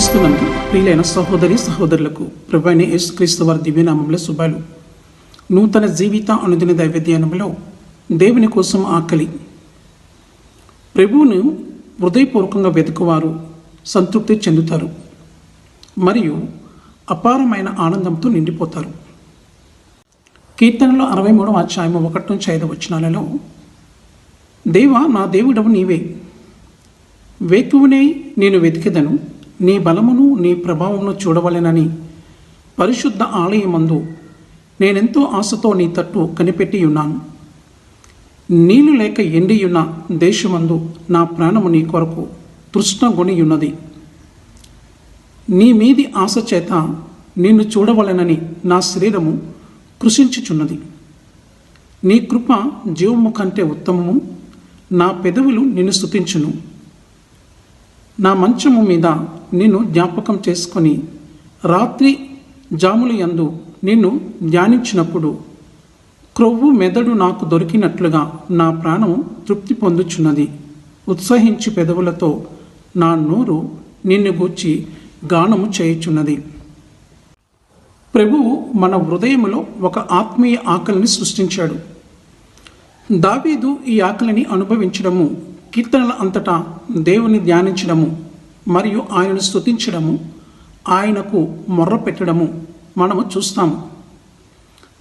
క్రీస్తునందు ప్రియులైన సహోదరి సహోదరులకు ప్రభైన యేసుక్రీస్తు వారి దివ్యనామంలో శుభాలు. నూతన జీవిత అనుదిన దైవధ్యానంలో దేవుని కోసం ఆకలి. ప్రభువును హృదయపూర్వకంగా వెతుకువారు సంతృప్తి చెందుతారు మరియు అపారమైన ఆనందంతో నిండిపోతారు. కీర్తనలో అరవై మూడవ అధ్యాయం ఒకటి నుంచి ఐదు వచనాలలో దేవా నా దేవుడవు నీవే. వేకువనే నేను వెతికెదను. నీ బలమును నీ ప్రభావమును చూడవలెనని పరిశుద్ధ ఆలయమందు నేనెంతో ఆశతో నీ తట్టు కనిపెట్టి ఉన్నాను నీళ్ళు లేక ఎండియున్న దేశమందు నా ప్రాణము నీ కొరకు తృష్ణగొనియున్నది. నీ మీది ఆశ చేత నిన్ను చూడవలెనని నా శరీరము కృషించుచున్నది. నీ కృప జీవము కంటే ఉత్తమము. నా పెదవులు నిన్ను స్తుతించును. నా మంచము మీద నిన్ను జ్ఞాపకం చేసుకొని రాత్రి జాములు యందు నిన్ను ధ్యానించినప్పుడు క్రొవ్వు మెదడు నాకు దొరికినట్లుగా నా ప్రాణము తృప్తి పొందుచున్నది. ఉత్సహించి పెదవులతో నా నోరు నిన్ను గూర్చి గానము చేయుచున్నది. ప్రభువు మన హృదయములో ఒక ఆత్మీయ ఆకలిని సృష్టించాడు. దావీదు ఈ ఆకలిని అనుభవించడము కీర్తనల అంతటా దేవుని ధ్యానించడము మరియు ఆయనను స్తుతించడము ఆయనకు మొర్ర పెట్టడము మనము చూస్తాము.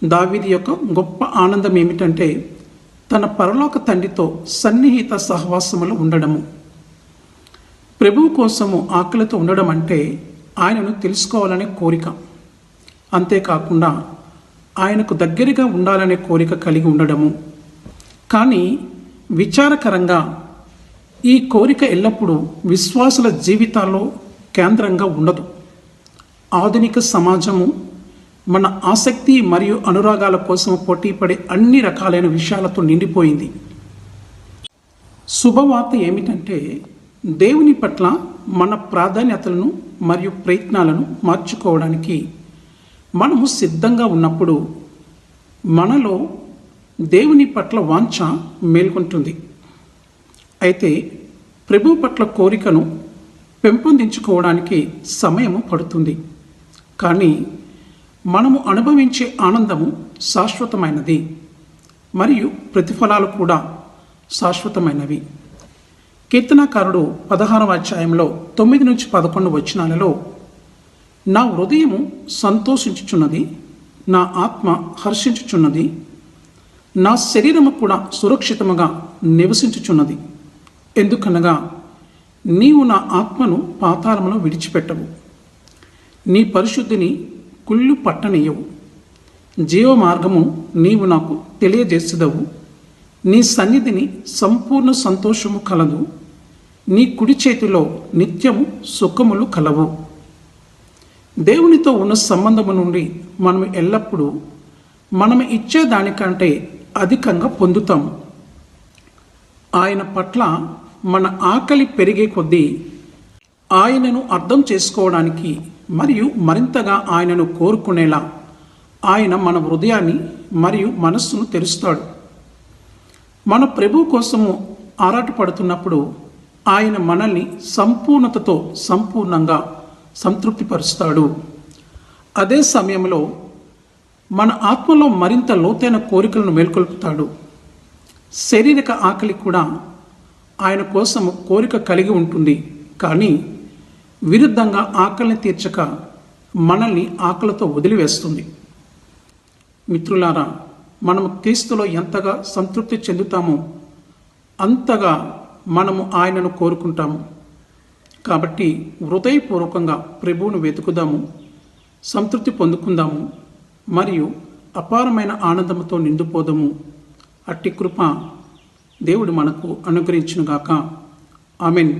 దావిది యొక్క గొప్ప ఆనందం ఏమిటంటే తన పరలోక తండ్రితో సన్నిహిత సహవాసములు ఉండడము. ప్రభువు కోసము ఆకలితో ఉండడం అంటే ఆయనను తెలుసుకోవాలనే కోరిక. అంతేకాకుండా ఆయనకు దగ్గరగా ఉండాలనే కోరిక కలిగి ఉండడము. కానీ విచారకరంగా ఈ కోరిక ఎల్లప్పుడూ విశ్వాసుల జీవితాల్లో కేంద్రంగా ఉండదు. ఆధునిక సమాజము మన ఆసక్తి మరియు అనురాగాల కోసం పోటీపడే అన్ని రకాలైన విషయాలతో నిండిపోయింది. శుభవార్త ఏమిటంటే దేవుని పట్ల మన ప్రాధాన్యతలను మరియు ప్రయత్నాలను మార్చుకోవడానికి మనము సిద్ధంగా ఉన్నప్పుడు మనలో దేవుని పట్ల వాంఛ మేల్కొంటుంది. అయితే ప్రభు పట్ల కోరికను పెంపొందించుకోవడానికి సమయము పడుతుంది. కానీ మనము అనుభవించే ఆనందము శాశ్వతమైనది. మరియు ప్రతిఫలాలు కూడా శాశ్వతమైనవి. కీర్తనాకారుడు పదహారవ అధ్యాయంలో తొమ్మిది నుంచి పదకొండు వచనాలలో నా హృదయము సంతోషించుచున్నది నా ఆత్మ హర్షించుచున్నది నా శరీరము కూడా సురక్షితముగా నివసించుచున్నది. ఎందుకనగా నీవు నా ఆత్మను పాతాళములో విడిచిపెట్టవు. నీ పరిశుద్ధిని కుళ్ళు పట్టనీయవు. జీవ మార్గము నీవు నాకు తెలియజేసేదవు. నీ సన్నిధిని సంపూర్ణ సంతోషము కలదు. నీ కుడి చేతిలో నిత్యము సుఖములు కలవు. దేవునితో ఉన్న సంబంధము నుండి మనం ఎల్లప్పుడూ మనం ఇచ్చే దానికంటే అధికంగా పొందుతాము. ఆయన పట్ల మన ఆకలి పెరిగే కొద్దీ ఆయనను అర్థం చేసుకోవడానికి మరియు మరింతగా ఆయనను కోరుకునేలా ఆయన మన హృదయాన్ని మరియు మనస్సును తెరుస్తాడు. మన ప్రభు కోసము ఆరాటపడుతున్నప్పుడు ఆయన మనల్ని సంపూర్ణతతో సంపూర్ణంగా సంతృప్తిపరుస్తాడు. అదే సమయంలో మన ఆత్మలో మరింత లోతైన కోరికలను మేల్కొల్పుతాడు. శారీరక ఆకలి కూడా ఆయన కోసం కోరిక కలిగి ఉంటుంది. కానీ విరుద్ధంగా ఆకలిని తీర్చక మనల్ని ఆకలితో వదిలివేస్తుంది. మిత్రులారా మనము క్రీస్తులో ఎంతగా సంతృప్తి చెందుతామో అంతగా మనము ఆయనను కోరుకుంటాము. కాబట్టి హృదయపూర్వకంగా ప్రభువును వెతుకుదాము సంతృప్తి పొందుకుందాము మరియు అపారమైన ఆనందంతో నిండిపోదాము. అట్టి కృప దేవుడు మనకు అనుగ్రహించునుగాక. ఆమెన్.